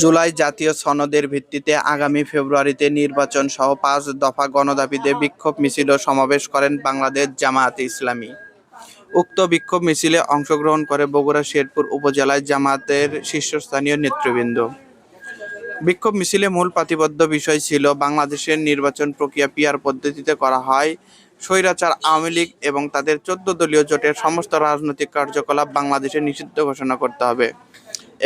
জুলাই জাতীয় সনদের ভিত্তিতে আগামী ফেব্রুয়ারিতে নির্বাচন সহ পাঁচ দফা গণদাবিতে বিক্ষোভ মিছিল সমাবেশ করেন বাংলাদেশ জামায়াতে ইসলামী। উক্ত বিক্ষোভ মিছিলে অংশগ্রহণ করে বগুড়া শেরপুর উপজেলায় জামায়াতের শীর্ষস্থানীয় নেতৃবৃন্দ। বিক্ষোভ মিছিলে মূল প্রতিবদ্ধ বিষয় ছিল বাংলাদেশের নির্বাচন প্রক্রিয়া পিয়ার পদ্ধতিতে করা হয়, স্বৈরাচার, আওয়ামী লীগ এবং তাদের চোদ্দ দলীয় জোটের সমস্ত রাজনৈতিক কার্যকলাপ বাংলাদেশে নিষিদ্ধ ঘোষণা করতে হবে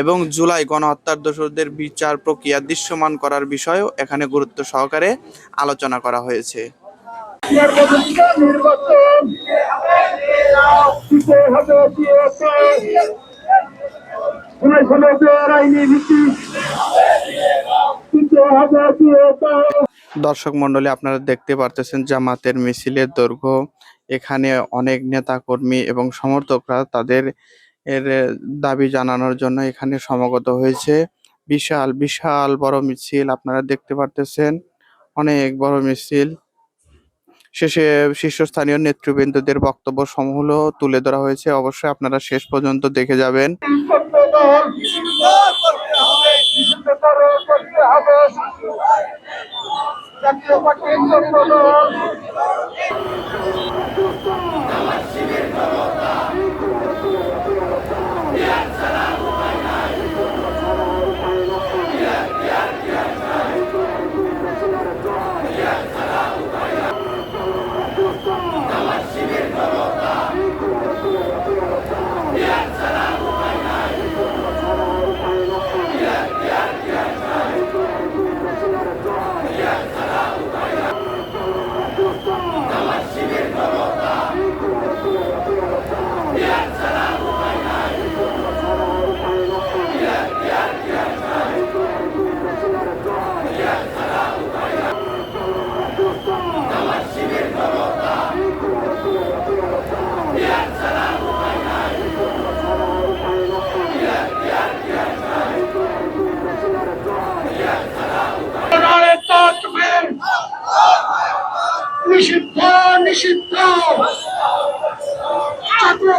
এবং জুলাই গণহত্যার দোষরদের বিচার প্রক্রিয়া দৃশ্যমান করার বিষয়েও এখানে গুরুত্ব সহকারে আলোচনা করা হয়েছে। নির্বাচন দিতে হবে দিয়েছে উনিশ নব্বই আইনি ভিত্তি দিতে হবে দিয়েছে দর্শক মণ্ডলী আপনারা দেখতে পারতেছেন জামাতের মিছিলের দৈর্ঘ্য। এখানে অনেক নেতা কর্মী এবং সমর্থকরা তাদের এর দাবি জানানোর জন্য এখানে সমাগত হয়েছে। বিশাল বিশাল বড় মিছিল, আপনারা দেখতে পারতেছেন। অনেক বড় মিছিল। শেষে শীর্ষস্থানীয় নেতৃবৃন্দদের বক্তব্য সমূহ তুলে ধরা হয়েছে। অবশ্যই আপনারা শেষ পর্যন্ত দেখে যাবেন সত্যদল নিষিদ্ধতর করতে হবে জাতীয় পার্টির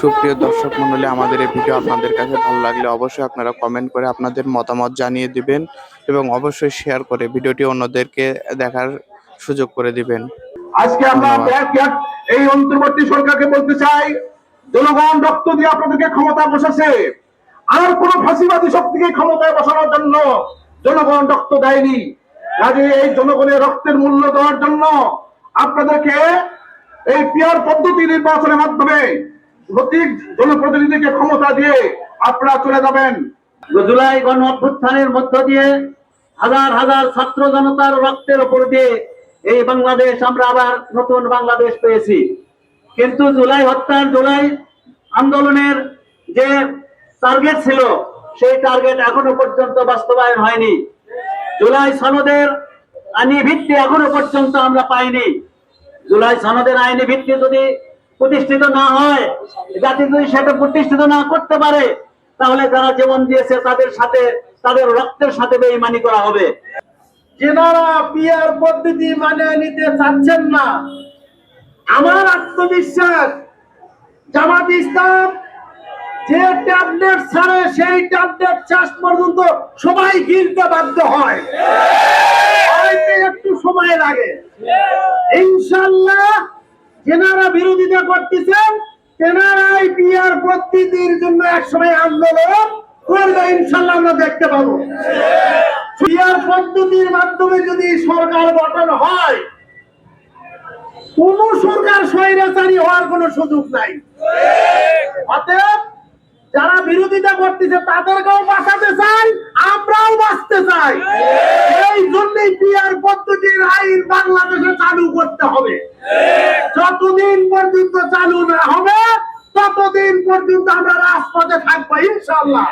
সুপ্রিয় দর্শক মণ্ডলী আমাদের এই ভিডিও আপনাদের কাছে ভালো লাগলে অবশ্যই আপনারা কমেন্ট করে আপনাদের মতামত জানিয়ে দিবেন এবং অবশ্যই শেয়ার করে ভিডিওটি অন্যদেরকে দেখার সুযোগ করে দিবেন। আজকে আমরা এই অন্তর্বর্তী সরকারকে বলতে চাই জনগণ রক্ত দিয়ে আপনাদেরকে ক্ষমতা বসেছে। আর কোন ফাঁসিবাদী শক্তিকে ক্ষমতায় বসানোর জন্য জনগণ রক্ত দেয়নি। কাজে এই জনগণের রক্তের মূল্য দেওয়ার জন্য আপনাদেরকে এই পিয়ার পদ্ধতি নির্বাচনের মাধ্যমে প্রতীক জনপ্রতিনিধিকে ক্ষমতা দিয়ে আপনারা চলে যাবেন। জুলাই গণ অভ্যুত্থানের মধ্য দিয়ে হাজার হাজার ছাত্র জনতার রক্তের উপর দিয়ে এই বাংলাদেশ আমরা আবার নতুন বাংলাদেশ পেয়েছি। কিন্তু জুলাই হত্যার জুলাই আন্দোলনের যে টার্গেট ছিল, সেই টার্গেট এখনও পর্যন্ত বাস্তবায়ন হয়নি। জুলাই সনদের আইনি ভিত্তি এখনও পর্যন্ত আমরা পাইনি। জুলাই সনদের আইনি ভিত্তি যদি প্রতিষ্ঠিত না হয় জাতি যদি সেটা প্রতিষ্ঠিত না করতে পারে তাহলে যারা জীবন দিয়েছে তাদের সাথে তাদের রক্তের সাথে বেইমানি করা হবে। যেনারা পিয়ার পদ্ধতি মানে নিতে চাচ্ছেন না আমার আত্মবিশ্বাস জামাত ইসলাম যে ট্যাবলেট ছাড়ে সেই ট্যাবলেট শেষ পর্যন্ত সবাই গিলতে বাধ্য হয়। একটু সময় লাগে। ইনশাল্লাহ যেনারা বিরোধিতা করতেছেন তেনারাই পিয়ার পদ্ধতির জন্য একসময় আন্দোলন করবে, ইনশাল্লাহ আমরা দেখতে পাবো। পিয়ার পদ্ধতির মাধ্যমে যদি সরকার গঠন হয়, কোন সরকার স্বৈরাচারী হওয়ার কোনো সুযোগ নাই। অতএব যারা বিরোধিতা করতেছে, তাদেরকেও বাঁচাতে চাই, আমরাও বাঁচতে চাই। এই জন্যই পিয়ার পদ্ধতির আইন বাংলাদেশে চালু করতে হবে। যতদিন পর্যন্ত চালু না হবে ততদিন পর্যন্ত আমরা রাজপথে থাকব ইনশাল্লাহ